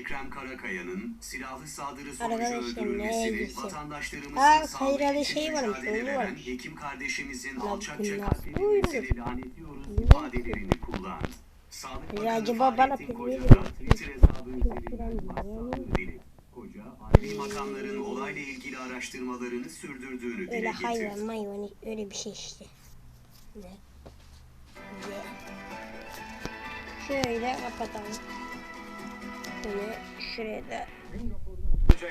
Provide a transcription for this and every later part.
Ekrem Karakaya'nın silahlı saldırı sonucu Arkadaşlar, ne öldürülmesini vatandaşlarımızın Aa, sağlığı hayırlı için şey varmış, mücadele oyunu veren varmış. hekim kardeşimizin Lan alçakça bunlar katledilmesini lanetliyoruz ifadelerini kullandı. Sağlık Ya Bakanı acaba bana Fahrettin verir Koca da mi? Twitter hesabı üzerinden Biraz başsağlığı yani. diledi. Koca, adli makamların olayla ilgili araştırmalarını sürdürdüğünü dile Öyle getirdi. hayvan mayvan öyle bir şey işte. Ne? Ne? Şöyle kapatalım. Şöyle şuraya da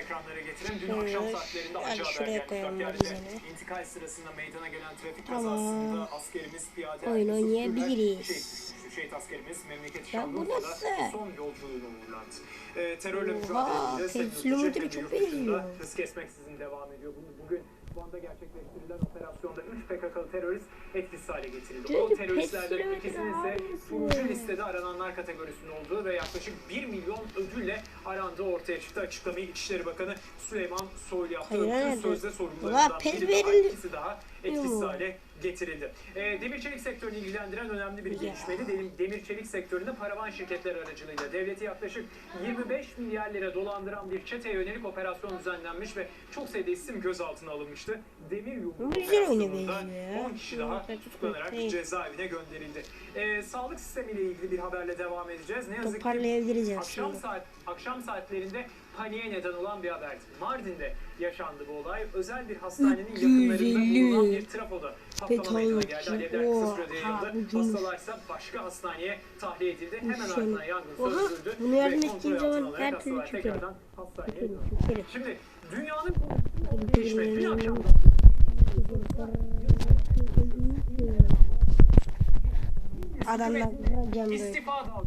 ekranlara getirelim. Dün akşam saatlerinde acı haber intikal sırasında meydana gelen trafik kazasında askerimiz piyade Oyun oynayabiliriz. Şehit askerimiz bu Şanlıurfa'da son yolculuğuna uğurlandı. Ee, terörle mücadele benziyor. Hız kesmeksizin devam ediyor. Bunu bugün Van'da gerçekleştirilen operasyonda 3 PKK'lı terörist etkisiz hale getirildi. O teröristlerden ikisinin ise almışsın. listede arananlar kategorisinde olduğu ve yaklaşık 1 milyon ödülle arandığı ortaya çıktı. Açıklamayı İçişleri Bakanı Süleyman Soylu yaptı. Hayır, Öptüğü sözde sorumlularından biri daha, ikisi daha etkisiz hale getirildi. E, demir çelik sektörünü ilgilendiren önemli bir gelişmeydi. Demir, demir çelik sektöründe paravan şirketler aracılığıyla devleti yaklaşık 25 milyar lira dolandıran bir çeteye yönelik operasyon düzenlenmiş ve çok sayıda isim gözaltına alınmıştı. Demir yumruğu Güzel oyuna operasyonunda benziyor ya. 10 kişi daha tutuklanarak cezaevine gönderildi. E, sağlık sistemiyle ilgili bir haberle devam edeceğiz. Ne yazık ki Akşam saat akşam saatlerinde paniğe neden olan bir haberdi. Mardin'de yaşandı bu olay. Özel bir hastanenin 350 yakınlarında bulunan patlama beton meydana geldi. Alevler kısa sürede yayıldı. Hastalarsa başka hastaneye tahliye edildi. Hemen ardından yangın söndürüldü. bunu yardım altına zaman her türlü çökerim. Şimdi dünyanın gelişme dün akşam Adamlar. İstifa dalgası var.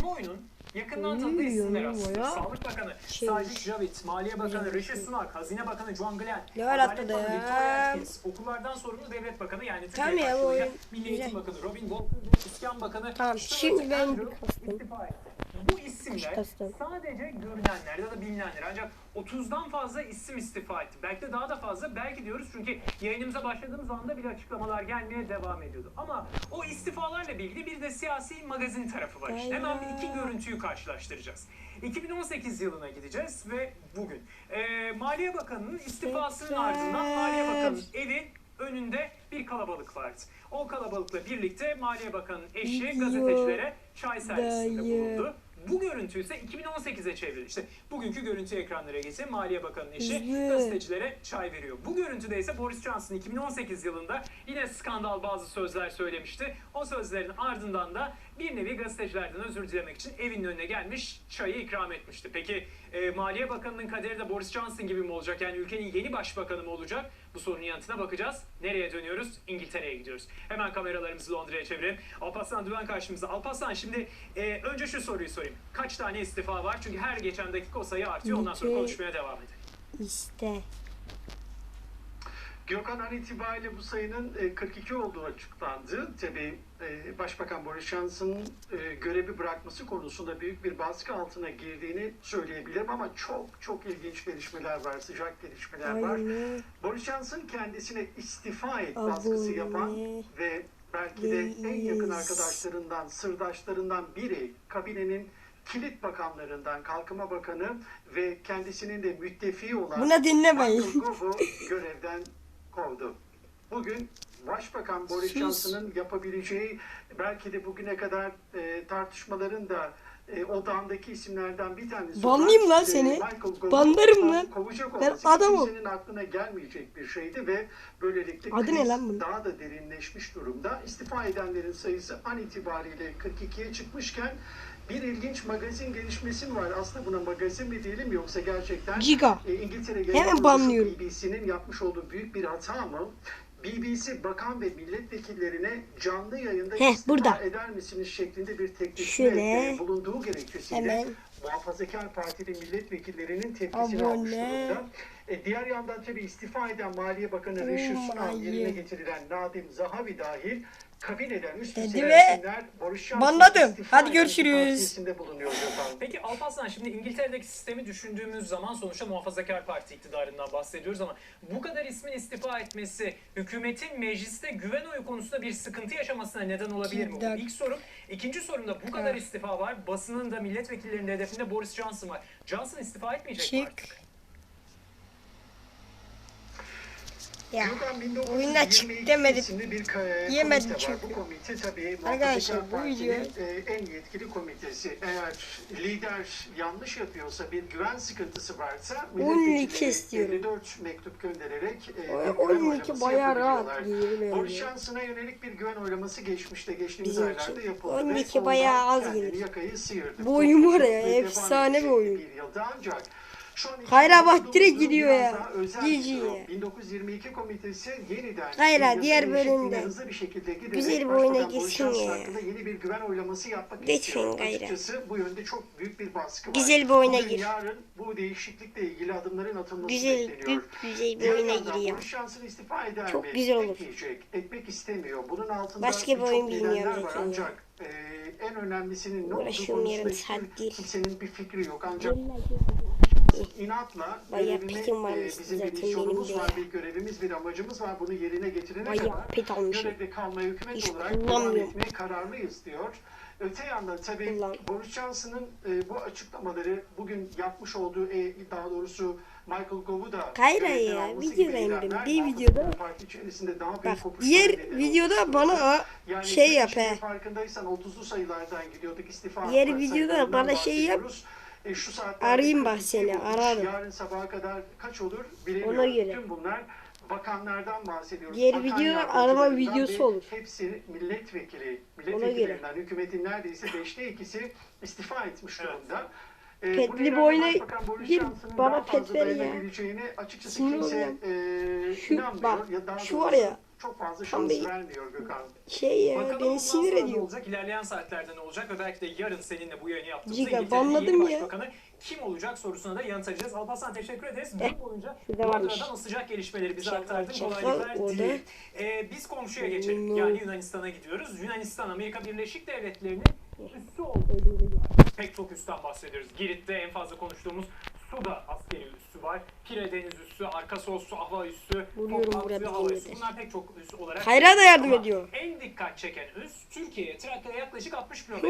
Kamuoyunun yakından tanıdığı isimler aslında. Sağlık Bakanı Şey- Sajid Javid, Maliye Bakanı Rishi Sunak, Hazine Bakanı John Glenn, Adalet Bakanı ya? Victoria Atkins, Okullardan sorumlu Devlet Bakanı yani Türkiye Tamam Milli Eğitim. Bakanı Robin Walker İskan Bakanı Tamam, şimdi ben istifa etti. Bu isimler sadece görünenler ya da bilinenler ancak 30'dan fazla isim istifa etti. Belki de daha da fazla belki diyoruz çünkü yayınımıza başladığımız anda bile açıklamalar gelmeye devam ediyordu. Ama o istifalarla ilgili bir de siyasi magazin tarafı var işte. Hemen iki görüntüyü karşılaştıracağız. 2018 yılına gideceğiz ve bugün. Ee, Maliye Bakanı'nın istifasının ardından Maliye Bakanı'nın evi önünde bir kalabalık vardı. O kalabalıkla birlikte Maliye Bakanı'nın eşi gazetecilere çay servisinde bulundu. Bu görüntü ise 2018'e çevrildi. İşte bugünkü görüntü ekranlara geçse Maliye Bakanı'nın eşi gazetecilere çay veriyor. Bu görüntüde ise Boris Johnson 2018 yılında yine skandal bazı sözler söylemişti. O sözlerin ardından da bir nevi gazetecilerden özür dilemek için evinin önüne gelmiş çayı ikram etmişti. Peki e, Maliye Bakanı'nın kaderi de Boris Johnson gibi mi olacak? Yani ülkenin yeni başbakanı mı olacak? Bu sorunun yanıtına bakacağız. Nereye dönüyoruz? İngiltere'ye gidiyoruz. Hemen kameralarımızı Londra'ya çevirelim. Alparslan Düven karşımıza. Alparslan şimdi e, önce şu soruyu sorayım. Kaç tane istifa var? Çünkü her geçen dakika o sayı artıyor. Ondan sonra konuşmaya devam edelim. İşte. Gökhan an itibariyle bu sayının e, 42 olduğu açıklandı. Tabii e, Başbakan Boris Johnson'ın e, görevi bırakması konusunda büyük bir baskı altına girdiğini söyleyebilirim ama çok çok ilginç gelişmeler var, sıcak gelişmeler var. Aynen. Boris Johnson kendisine istifa et baskısı yapan ve belki de en yakın arkadaşlarından, sırdaşlarından biri kabinenin kilit bakanlarından, Kalkınma Bakanı ve kendisinin de müttefiği olan Buna dinlemeyin. Görevden kovdu. Bugün Başbakan Boris. Johnson'ın yapabileceği belki de bugüne kadar e, tartışmaların da e, odağındaki isimlerden bir tanesi. Banlayayım lan seni. Michael Gove'u Banlarım lan. Ben adamım. kimsenin aklına gelmeyecek bir şeydi ve böylelikle Adı ne lan bunun? daha da derinleşmiş durumda. İstifa edenlerin sayısı an itibariyle 42'ye çıkmışken bir ilginç magazin gelişmesi mi var? Aslında buna magazin mi diyelim yoksa gerçekten Giga. e, İngiltere Hemen banlıyorum. BBC'nin yapmış olduğu büyük bir hata mı? BBC bakan ve milletvekillerine canlı yayında Heh, burada. eder misiniz şeklinde bir teklifte Şöyle. e, bulunduğu gerekçesiyle Hemen. Muhafazakar Partili milletvekillerinin tepkisini Abone. almış durumda. E, diğer yandan tabii istifa eden Maliye Bakanı Sunak my yerine getirilen Nadim Zahavi dahil kabineden üst Dedi düzey ve isimler Boris Johnson banladım. istifa Hadi etmesi görüşürüz. tavsiyesinde bulunuyor Gökhan. Peki Alparslan şimdi İngiltere'deki sistemi düşündüğümüz zaman sonuçta Muhafazakar Parti iktidarından bahsediyoruz ama bu kadar ismin istifa etmesi hükümetin mecliste güven oyu konusunda bir sıkıntı yaşamasına neden olabilir mi? Bu ilk sorum. İkinci sorumda bu kadar istifa var. Basının da milletvekillerinin de hedefinde Boris Johnson var. Johnson istifa etmeyecek mi Çık. artık? Ya oyunda çık 1922 demedim. Yemedim çünkü. Bu komite tabii Arkadaşlar, bu video- e, en yetkili komitesi. Eğer lider yanlış yapıyorsa bir güven sıkıntısı varsa 12 milletvekilleri istiyorum. 54 mektup göndererek e, O- bir güven 12 oylaması bayağı rahat Boris. Johnson'a yönelik bir güven oylaması geçmişte geçtiğimiz aylarda yapıldı. 12 Ve bayağı az gelir. Bu oyun var ya, efsane bir oyun. bir yılda ancak Hayra bak, 2019'un direkt gidiyor ya. ya. 1922 komitesi yeniden Hayra, diğer bölümde hızlı bir şekilde giderek güzel bir oyuna gitsin ya. yeni bir güven oylaması yapmak Lütfen. Açıkçası bu yönde çok büyük bir baskı var. Güzel bir oyuna gir. yarın bu değişiklikle ilgili adımların atılması güzel bekleniyor. güzel bir oyuna eder Çok güzel olur. Etmeyecek. Etmek istemiyor. Bunun altında Başka bir oyun bilmiyorum var. Ancak e, en önemlisinin ne olduğu konusunda kimsenin bir fikri yok. Ancak inatla Bayağı petim var e, bizim bir misyonumuz var, bir görevimiz, bir amacımız var. Bunu yerine getirene Bayağı kadar pet almışım. görevde kalmaya hükümet Hiç olarak devam etmeye kararlıyız diyor. Öte yandan tabii Kullan. Boris Johnson'ın e, bu açıklamaları bugün yapmış olduğu, e, daha doğrusu Michael Gove'u da Kayra ya, indim. eylemler Bir videoda- Parti içerisinde daha Bak diğer videoda olmuş bana Yani şey yap he. Farkındaysan 30'lu sayılardan gidiyorduk istifa Diğer videoda bana şey yap. bahsediyoruz. E, şu saatlerde Arayayım bak 42 seni, ararım. Yarın sabaha kadar kaç olur bilemiyorum. Ona göre. Tüm bunlar bakanlardan bahsediyoruz. Diğer Bakan yardımcılarından arama videosu olur. Hepsi milletvekili. Milletvekillerinden hükümetin neredeyse beşte ikisi istifa etmiş Evet. durumda. E, Petli bu nedenle bir oyuna Başbakan Boris gir, bana pet ver ya. açıkçası Sinir kimse e, Şu- bak, ya daha şu var ya, çok fazla şans bir- vermiyor Gökhan. Şey ya Bakalım beni sinir ediyor. olacak? İlerleyen saatlerde ne olacak? De yarın seninle bu yayını yaptığımızda Giga, İngiltere'nin yeni ya. başbakanı kim olacak sorusuna da yanıt arayacağız. Alparslan teşekkür ederiz. Eh, Gün boyunca. Londra'dan o sıcak gelişmeleri bize aktardın. Kolaylıklar orada. dilerim. Ee, biz komşuya geçelim. Hmm. Yani Yunanistan'a gidiyoruz. Yunanistan Amerika Birleşik Devletleri'nin üssü oldu. Pek çok üstten bahsediyoruz. Girit'te en fazla konuştuğumuz Suda askeri üssü var. Pire deniz üssü, Arkasos hava üssü, bir hava üssü. Bunlar pek çok üs olarak. Hayra da yardım Ama ediyor. En dikkat çeken üs Türkiye'ye, Trakya'ya yaklaşık 60 kilometre.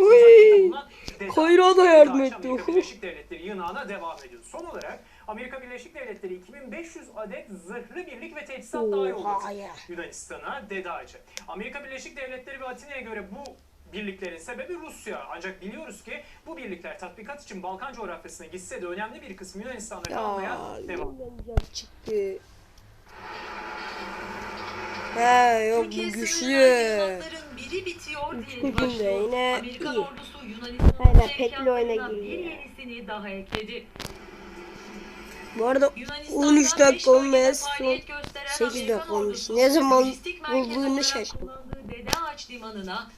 Kayra da yardım etti. Amerika Birleşik Devletleri yığınağına devam ediyor. Son olarak Amerika Birleşik Devletleri 2500 adet zırhlı birlik ve teçhizat daha yolladı. Yunanistan'a Deda'cı. Amerika Birleşik Devletleri ve Atina'ya göre bu birliklerin sebebi Rusya. Ancak biliyoruz ki bu birlikler tatbikat için Balkan coğrafyasına gitse de önemli bir kısmı Yunanistan'da kalmaya Ya devam. çıktı. He yok bu güçlü. biri bitiyor diye başlıyor. yine Amerikan iyi. ordusu Yunanistan'ın petli oyuna bir giriyor. yenisini daha ekledi. Bu arada Yunanistan'da 13 dakika beş bölgede faaliyet gösteren 8 Amerikan dakika olmuş. ordusu, Ne zaman lojistik olarak şaşırdım. kullandığı Dede Ağaç Limanı'na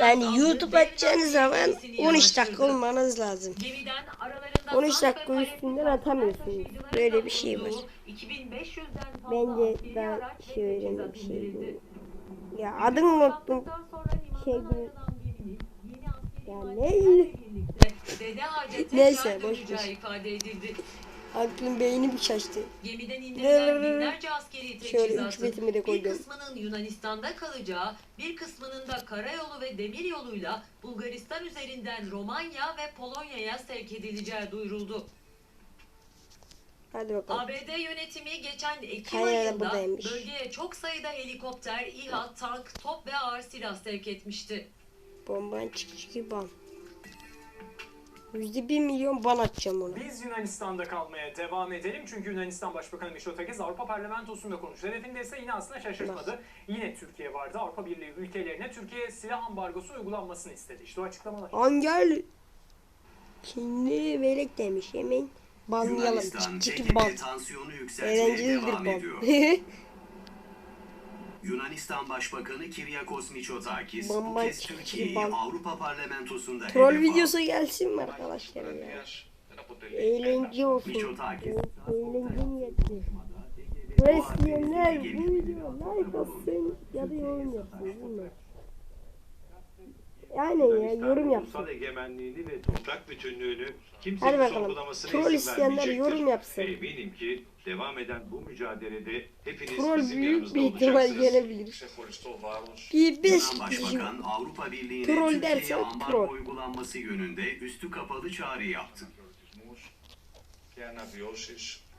Yani YouTube açacağınız zaman gemisini 13 dakika olmanız lazım. Gemiden aralarında 13 tank ve dakika üstünden atamıyorsunuz. Böyle bir şey var. bulunduğu 2500'den fazla Bence daha ve şey bir şey. Ya adını unuttum. Şey gibi. Ya ne? Neyse, boş ver. Aklım beyni bir şaştı. Gemiden indirilen binlerce askeri teçhizatın bir kısmının Yunanistan'da kalacağı, bir kısmının da karayolu ve demir yoluyla Bulgaristan üzerinden Romanya ve Polonya'ya sevk edileceği duyuruldu. Hadi bakalım. ABD yönetimi geçen Ekim Hayır, ayında bölgeye çok sayıda helikopter, İHA, tank, top ve ağır silah sevk etmişti. Bomban çıkış gibi bam. 1 milyon ban atacağım ona. Biz Yunanistan'da kalmaya devam edelim. Çünkü Yunanistan Başbakanı Mitsotakis Avrupa Parlamentosu'nda konuştu. Hedefinde ise yine aslında şaşırtmadı. Yine Türkiye vardı. Avrupa Birliği ülkelerine Türkiye silah ambargosu uygulanmasını istedi. İşte o açıklamalar. Angel Çinli velek demiş. Hemen banlayalım. Çiki ban. tansiyonu yükseltmeye devam ban. ediyor. Yunanistan Başbakanı Kyriakos Mitsotakis bu kez Türkiye'yi. Avrupa Parlamentosunda Troll videosu gelsin mi arkadaşlar ya? Eğlence olsun. Mitsotakis Eğlence niyetli. Akdeniz'deki bu videoya like atsın ya da yorum yapsın. Aynen ya yorum yapsın. Egemenliğini ve toprak bütünlüğünü Hadi kimsenin bakalım. sorgulamasına Troll izin isteyenler vermeyecektir. yorum yapsın. Eminim ki devam eden bu mücadelede hepiniz Troll bizim büyük bir ihtimal gelebilir. Bir 5 Yunan kişi. Başbakan Avrupa Birliği'ne Troll ambargo troll. uygulanması yönünde üstü kapalı çağrı yaptı.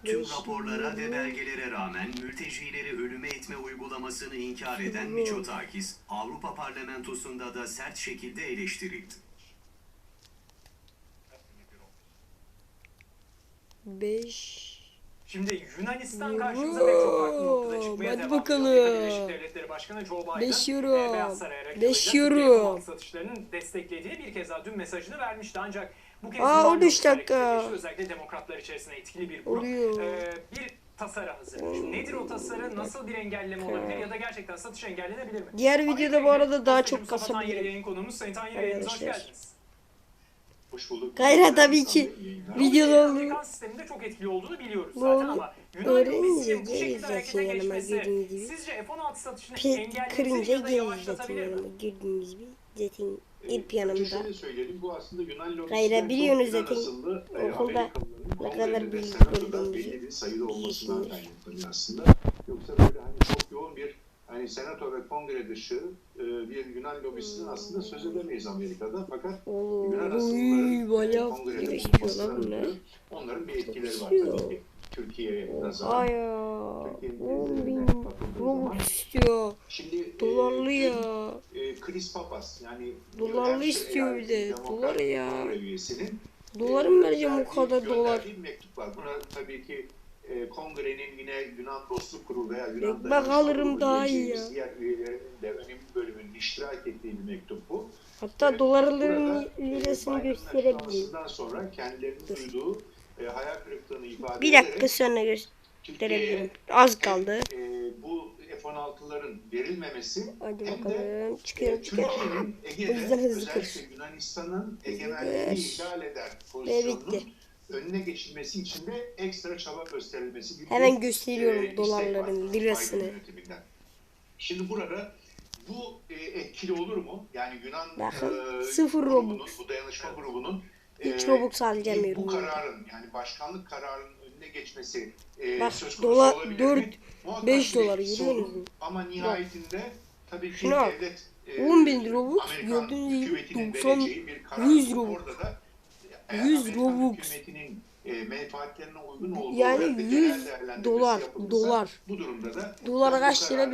Tüm raporlara ve belgelere rağmen mültecileri ölüme itme uygulamasını inkar eden Miçotakis, Avrupa Parlamentosu'nda da sert şekilde eleştirildi. 5 Şimdi Yunanistan karşımıza pek çok farklı noktada çıkmaya Hadi devam bakalım. ediyor. Birleşik Devletleri Başkanı Joe Biden, Beş e, yorum. Beyaz Saray'a rakip satışlarının desteklediğini bir kez daha dün mesajını vermişti. Ancak bu kez Aa, Yunan 13 Lobi dakika. özellikle demokratlar içerisinde etkili bir grup Oluyor. e, bir tasarı hazırlamış. Nedir o tasarı? Nasıl bir engelleme olabilir ya da gerçekten satış engellenebilir mi? Diğer videoda bu arada daha çok kasabilirim. yayın konuğumuz Sayın yayınımıza hoş geldiniz. Hoş bulduk. Gayra tabii ki videoda Amerikan oldu. sisteminde çok etkili olduğunu biliyoruz Bu zaten ama Öğrenince geri yanıma girdiğiniz gibi. sizce F-16 satışını kırınca geri yavaşlatabilir mi? yanıma girdiğiniz gibi. Zaten Ee, ip yanımda. Şöyle söyleyelim bu aslında Yunan lobisinin Gayra biliyorsunuz zaten okulda ne kadar bilgi olmasından biliyorsunuz. Yoksa böyle hani çok yoğun bir hani senato ve kongre dışı e, bir Yunan lobisinden aslında söz edemeyiz Amerika'da. Fakat Oo, Yunan asıllıların bayağı kongrede bulunmasından onların bir etkileri var tabii ki. Türkiye'ye nazaran. Türkiye'nin 10 bin denizlerine bakıldığı zaman- Robux istiyor. Şimdi e, Dolarlı dün, ya. e, Chris Papas yani Dolarlı istiyor bir de. Dolar ya. Üyesinin e, mı vereceğim o kadar dolar? mektup var. Buna tabii ki e, kongrenin yine Yunan Dostluk Kurulu veya Yunan Bak Dayanışma alırım daha iyi ya. Diğer üyelerinin de önemli bölümünün iştirak ettiği bir mektup bu. Hatta Evet, dolarların lirasını açıklamasından sonra kendilerinin Dur. duyduğu e, hayal kırıklığını ifade Bir dakika ederek sonra gösterebilirim. Az kaldı. e, bu F-16'ların verilmemesi Hadi hem de bakalım. Çıkıyorum e, çıkıyorum. Türkiye'nin Ege'de özellikle. Yunanistan'ın egemenliğini ihlal eden Ve pozisyonunun. Önüne geçilmesi için de ekstra çaba gösterilmesi gibi Hemen bir, gösteriyorum e, dolarların lirasını. Şimdi burada bu e, etkili olur mu? Yani Yunan Bakın, e, sıfır grubunun, Robux. bu dayanışma grubunun Hiç e, Robux harcamıyorum. bu kararın yani başkanlık kararının önüne geçmesi e, Bak, söz konusu dolar- olabilir dört- mi? Muhakkak 5 bir dolar musun? Ama nihayetinde tabii ki Şunu al. devlet e, 10 bin Robux, gördüğünüz gibi hükümetinin 90 vereceği bir karar 100 bu. Robux. Orada da eğer 100 Amerikan Robux. E, menfaatlerine uygun olduğu Yani bir 100 genel değerlendirmesi dolar, dolar. Bu durumda da Dolara kaç lira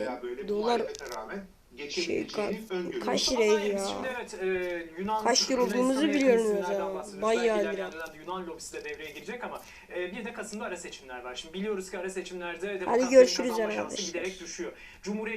veya böyle Dolar- rağmen Şey, geçebileceğini kaç- liraydı ya? Şimdi evet e, Yunan Kaç lira olduğumuzu biliyorum ya. Bayağı lira. Yunan lobisi de devreye girecek ama e, bir de Kasım'da ara seçimler var. Şimdi biliyoruz ki ara seçimlerde Hadi demokratların görüşürüz kazanma şansı arkadaşlar. giderek düşüyor. Cumhuriyet